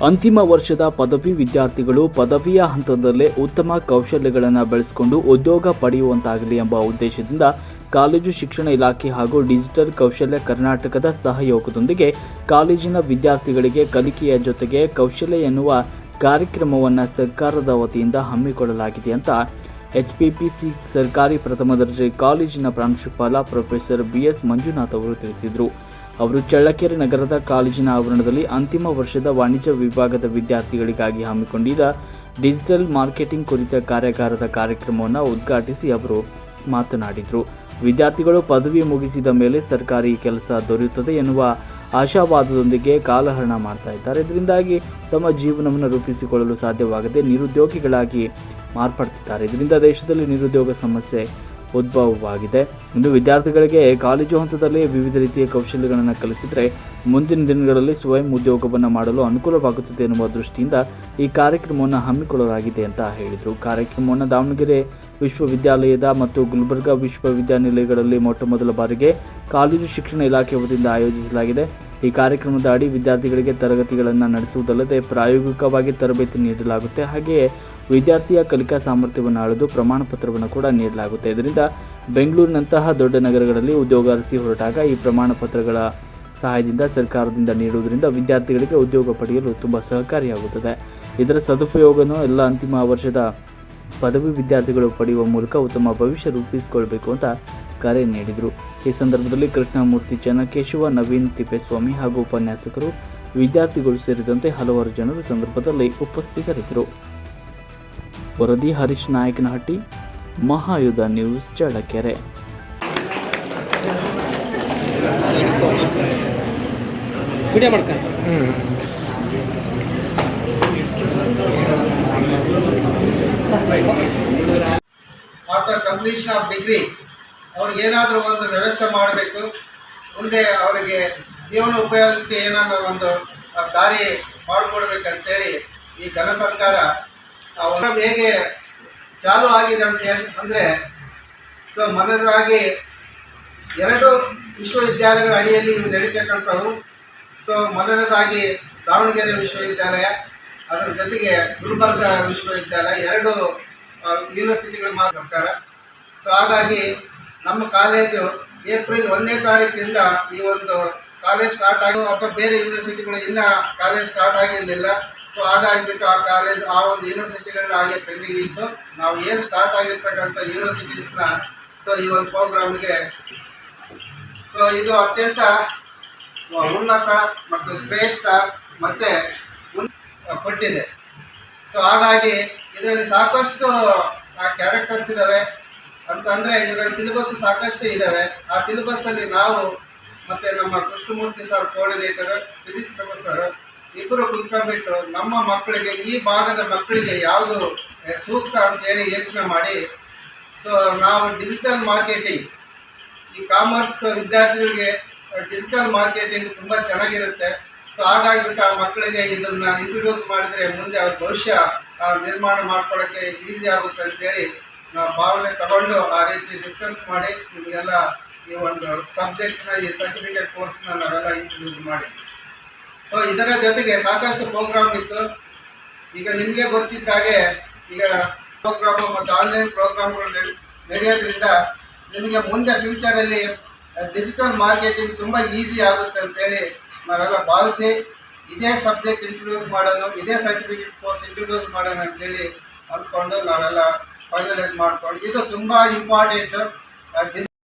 ಅಂತಿಮ ವರ್ಷದ ಪದವಿ ವಿದ್ಯಾರ್ಥಿಗಳು ಪದವಿಯ ಹಂತದಲ್ಲೇ ಉತ್ತಮ ಕೌಶಲ್ಯಗಳನ್ನು ಬೆಳೆಸಿಕೊಂಡು ಉದ್ಯೋಗ ಪಡೆಯುವಂತಾಗಲಿ ಎಂಬ ಉದ್ದೇಶದಿಂದ ಕಾಲೇಜು ಶಿಕ್ಷಣ ಇಲಾಖೆ ಹಾಗೂ ಡಿಜಿಟಲ್ ಕೌಶಲ್ಯ ಕರ್ನಾಟಕದ ಸಹಯೋಗದೊಂದಿಗೆ ಕಾಲೇಜಿನ ವಿದ್ಯಾರ್ಥಿಗಳಿಗೆ ಕಲಿಕೆಯ ಜೊತೆಗೆ ಕೌಶಲ್ಯ ಎನ್ನುವ ಕಾರ್ಯಕ್ರಮವನ್ನು ಸರ್ಕಾರದ ವತಿಯಿಂದ ಹಮ್ಮಿಕೊಳ್ಳಲಾಗಿದೆ ಅಂತ ಎಚ್ಪಿಪಿಸಿ ಸರ್ಕಾರಿ ಪ್ರಥಮ ದರ್ಜೆ ಕಾಲೇಜಿನ ಪ್ರಾಂಶುಪಾಲ ಪ್ರೊಫೆಸರ್ ಬಿಎಸ್ ಮಂಜುನಾಥ್ ಅವರು ತಿಳಿಸಿದರು. ಅವರು ಚಳ್ಳಕೆರೆ ನಗರದ ಕಾಲೇಜಿನ ಆವರಣದಲ್ಲಿ ಅಂತಿಮ ವರ್ಷದ ವಾಣಿಜ್ಯ ವಿಭಾಗದ ವಿದ್ಯಾರ್ಥಿಗಳಿಗಾಗಿ ಹಮ್ಮಿಕೊಂಡಿದ್ದ ಡಿಜಿಟಲ್ ಮಾರ್ಕೆಟಿಂಗ್ ಕುರಿತ ಕಾರ್ಯಾಗಾರದ ಕಾರ್ಯಕ್ರಮವನ್ನು ಉದ್ಘಾಟಿಸಿ ಅವರು ಮಾತನಾಡಿದರು. ವಿದ್ಯಾರ್ಥಿಗಳು ಪದವಿ ಮುಗಿಸಿದ ಮೇಲೆ ಸರ್ಕಾರಿ ಕೆಲಸ ದೊರೆಯುತ್ತದೆ ಎನ್ನುವ ಆಶಾವಾದದೊಂದಿಗೆ ಕಾಲಹರಣ ಮಾಡ್ತಾ ಇದ್ದಾರೆ. ಇದರಿಂದಾಗಿ ತಮ್ಮ ಜೀವನವನ್ನು ರೂಪಿಸಿಕೊಳ್ಳಲು ಸಾಧ್ಯವಾಗದೆ ನಿರುದ್ಯೋಗಿಗಳಾಗಿ ಮಾರ್ಪಡ್ತಿದ್ದಾರೆ. ಇದರಿಂದ ದೇಶದಲ್ಲಿ ನಿರುದ್ಯೋಗ ಸಮಸ್ಯೆ ಉದ್ಭವವಾಗಿದೆ. ಇಂದು ವಿದ್ಯಾರ್ಥಿಗಳಿಗೆ ಕಾಲೇಜು ಹಂತದಲ್ಲಿ ವಿವಿಧ ರೀತಿಯ ಕೌಶಲ್ಯಗಳನ್ನು ಕಲಿಸಿದರೆ ಮುಂದಿನ ದಿನಗಳಲ್ಲಿ ಸ್ವಯಂ ಉದ್ಯೋಗವನ್ನು ಮಾಡಲು ಅನುಕೂಲವಾಗುತ್ತದೆ ಎನ್ನುವ ದೃಷ್ಟಿಯಿಂದ ಈ ಕಾರ್ಯಕ್ರಮವನ್ನು ಹಮ್ಮಿಕೊಳ್ಳಲಾಗಿದೆ ಅಂತ ಹೇಳಿದರು. ಕಾರ್ಯಕ್ರಮವನ್ನು ದಾವಣಗೆರೆ ವಿಶ್ವವಿದ್ಯಾಲಯದ ಮತ್ತು ಗುಲ್ಬರ್ಗಾ ವಿಶ್ವವಿದ್ಯಾನಿಲಯಗಳಲ್ಲಿ ಮೊಟ್ಟ ಮೊದಲ ಬಾರಿಗೆ ಕಾಲೇಜು ಶಿಕ್ಷಣ ಇಲಾಖೆ ವತಿಯಿಂದ ಆಯೋಜಿಸಲಾಗಿದೆ. ಈ ಕಾರ್ಯಕ್ರಮದ ಅಡಿ ವಿದ್ಯಾರ್ಥಿಗಳಿಗೆ ತರಗತಿಗಳನ್ನು ನಡೆಸುವುದಲ್ಲದೆ ಪ್ರಾಯೋಗಿಕವಾಗಿ ತರಬೇತಿ ನೀಡಲಾಗುತ್ತೆ. ಹಾಗೆಯೇ ವಿದ್ಯಾರ್ಥಿಯ ಕಲಿಕಾ ಸಾಮರ್ಥ್ಯವನ್ನು ಅಳೆದು ಪ್ರಮಾಣ ಪತ್ರವನ್ನು ಕೂಡ ನೀಡಲಾಗುತ್ತೆ. ಇದರಿಂದ ಬೆಂಗಳೂರಿನಂತಹ ದೊಡ್ಡ ನಗರಗಳಲ್ಲಿ ಉದ್ಯೋಗ ಅರಸಿ ಹೊರಟಾಗ ಈ ಪ್ರಮಾಣ ಪತ್ರಗಳ ಸಹಾಯದಿಂದ ಸರ್ಕಾರದಿಂದ ನೀಡುವುದರಿಂದ ವಿದ್ಯಾರ್ಥಿಗಳಿಗೆ ಉದ್ಯೋಗ ಪಡೆಯಲು ತುಂಬ ಸಹಕಾರಿಯಾಗುತ್ತದೆ. ಇದರ ಸದುಪಯೋಗವನ್ನು ಎಲ್ಲ ಅಂತಿಮ ವರ್ಷದ ಪದವಿ ವಿದ್ಯಾರ್ಥಿಗಳು ಪಡೆಯುವ ಮೂಲಕ ಉತ್ತಮ ಭವಿಷ್ಯ ರೂಪಿಸಿಕೊಳ್ಬೇಕು ಅಂತ ಕರೆ ನೀಡಿದರು. ಈ ಸಂದರ್ಭದಲ್ಲಿ ಕೃಷ್ಣಮೂರ್ತಿ ಚನ್ನಕೇಶವ, ನವೀನ್ ತಿಪ್ಪೇಸ್ವಾಮಿ ಹಾಗೂ ಉಪನ್ಯಾಸಕರು ವಿದ್ಯಾರ್ಥಿಗಳು ಸೇರಿದಂತೆ ಹಲವಾರು ಜನರು ಸಂದರ್ಭದಲ್ಲಿ ಉಪಸ್ಥಿತರಿದ್ದರು. ವರದಿ Harish Nayakanahatti Mahayudha news Challakere. After completion of degree ಅವ್ರಿಗೆ ಏನಾದರೂ ಒಂದು ವ್ಯವಸ್ಥೆ ಮಾಡಬೇಕು ಮುಂದೆ ಅವರಿಗೆ ಜೀವನ ಉಪಯೋಗಕ್ಕೆ ಏನಾದರೂ ಒಂದು ಆ, ದಾರಿ ಮಾಡಿಕೊಡ್ಬೇಕಂತೇಳಿ ಈ ಘನ ಸರ್ಕಾರ ಹೇಗೆ ಚಾಲು ಆಗಿದೆ ಅಂತ ಹೇಳಿ ಅಂದರೆ, ಸೊ ಮೊದಲಾಗಿ ಎರಡು ವಿಶ್ವವಿದ್ಯಾಲಯಗಳ ಅಡಿಯಲ್ಲಿ ಇವು ನಡೀತಕ್ಕಂಥವು. ಸೊ ಮೊದಲನೇದಾಗಿ ದಾವಣಗೆರೆ ವಿಶ್ವವಿದ್ಯಾಲಯ, ಅದರ ಜೊತೆಗೆ ಗುಲ್ಬರ್ಗ ವಿಶ್ವವಿದ್ಯಾಲಯ, ಎರಡು ಯೂನಿವರ್ಸಿಟಿಗಳು ಮಾತ್ರ ಸರ್ಕಾರ. ಸೊ ಹಾಗಾಗಿ ನಮ್ಮ ಕಾಲೇಜು ಏಪ್ರಿಲ್ ಒಂದನೇ ತಾರೀಕಿಂದ ಈ ಒಂದು ಕಾಲೇಜ್ ಸ್ಟಾರ್ಟ್ ಆಗಿ ಅಥವಾ ಬೇರೆ ಯೂನಿವರ್ಸಿಟಿಗಳು ಇನ್ನೂ ಕಾಲೇಜ್ ಸ್ಟಾರ್ಟ್ ಆಗಿರಲಿಲ್ಲ. ಸೊ ಹಾಗಾಗಿಬಿಟ್ಟು ಆ ಕಾಲೇಜ್ ಆ ಒಂದು ಯೂನಿವರ್ಸಿಟಿಗಳಲ್ಲಿ ಹಾಗೆ ಪೆಂಡಿಂಗ್ ಇತ್ತು. ನಾವು ಏನು ಸ್ಟಾರ್ಟ್ ಆಗಿರ್ತಕ್ಕಂಥ ಯೂನಿವರ್ಸಿಟೀಸ್ನ ಸೊ ಈ ಒಂದು ಪ್ರೋಗ್ರಾಮ್ಗೆ ಸೊ ಇದು ಅತ್ಯಂತ ಉನ್ನತ ಮತ್ತು ಶ್ರೇಷ್ಠ ಮತ್ತು ಕೊಟ್ಟಿದೆ. ಸೊ ಹಾಗಾಗಿ ಇದರಲ್ಲಿ ಸಾಕಷ್ಟು ಆ ಕ್ಯಾರೆಕ್ಟರ್ಸ್ ಇದ್ದಾವೆ ಅಂತಂದರೆ ಇದರಲ್ಲಿ ಸಿಲೆಬಸ್ ಸಾಕಷ್ಟು ಇದ್ದಾವೆ ಆ ಸಿಲೆಬಸ್ಸಲ್ಲಿ ನಾವು ಮತ್ತು ನಮ್ಮ Krishnamurthy sir coordinator physics professor ಇಬ್ಬರು ಕುತ್ಕೊಂಡ್ಬಿಟ್ಟು ನಮ್ಮ ಮಕ್ಕಳಿಗೆ, ಈ ಭಾಗದ ಮಕ್ಕಳಿಗೆ ಯಾವುದು ಸೂಕ್ತ ಅಂತೇಳಿ ಯೋಚನೆ ಮಾಡಿ. ಸೊ ನಾವು ಡಿಜಿಟಲ್ ಮಾರ್ಕೆಟಿಂಗ್ ಈ ಕಾಮರ್ಸ್ ವಿದ್ಯಾರ್ಥಿಗಳಿಗೆ ಡಿಜಿಟಲ್ ಮಾರ್ಕೆಟಿಂಗ್ ತುಂಬ ಚೆನ್ನಾಗಿರುತ್ತೆ. ಸೊ ಹಾಗಾಗಿಬಿಟ್ಟು ಆ ಮಕ್ಕಳಿಗೆ ಇದನ್ನು ಇಂಟ್ರೊಡ್ಯೂಸ್ ಮಾಡಿದರೆ ಮುಂದೆ ಅವ್ರ ಭವಿಷ್ಯ ನಿರ್ಮಾಣ ಮಾಡ್ಕೊಳ್ಳೋಕ್ಕೆ ಈಸಿ ಆಗುತ್ತೆ ಅಂತೇಳಿ ನಾವು ಭಾವನೆ ತಗೊಂಡು ಆ ರೀತಿ ಡಿಸ್ಕಸ್ ಮಾಡಿ, ನಿಮಗೆಲ್ಲ ಈ ಒಂದು ಸಬ್ಜೆಕ್ಟ್ನ ಈ ಸರ್ಟಿಫಿಕೇಟ್ ಕೋರ್ಸ್ನ ನಾವೆಲ್ಲ ಇಂಟ್ರೊಡ್ಯೂಸ್ ಮಾಡಿ. ಸೊ ಇದರ ಜೊತೆಗೆ ಸಾಕಷ್ಟು ಪ್ರೋಗ್ರಾಮ್ ಇತ್ತು. ಈಗ ನಿಮಗೆ ಗೊತ್ತಿದ್ದಾಗೆ ಈಗ ಪ್ರೋಗ್ರಾಮು ಮತ್ತು ಆನ್ಲೈನ್ ಪ್ರೋಗ್ರಾಮ್ಗಳು ನಡೆ- ನಡೆಯೋದ್ರಿಂದ ನಿಮಗೆ ಮುಂದೆ ಫ್ಯೂಚರಲ್ಲಿ ಡಿಜಿಟಲ್ ಮಾರ್ಕೆಟಿಂಗ್ ತುಂಬ ಈಸಿ ಆಗುತ್ತೆ ಅಂತೇಳಿ ನಾವೆಲ್ಲ ಭಾವಿಸಿ ಇದೇ ಸಬ್ಜೆಕ್ಟ್ ಇಂಟ್ರೊಡ್ಯೂಸ್ ಮಾಡೋಣ ಇದೇ ಸರ್ಟಿಫಿಕೇಟ್ ಕೋರ್ಸ್ ಇಂಟ್ರೊಡ್ಯೂಸ್ ಮಾಡೋಣ ಅಂತೇಳಿ ಅಂದ್ಕೊಂಡು ನಾವೆಲ್ಲ ಫೈನಲೈಸ್ ಮಾಡ್ಕೊಂಡು ಇದು ತುಂಬ ಇಂಪಾರ್ಟೆಂಟು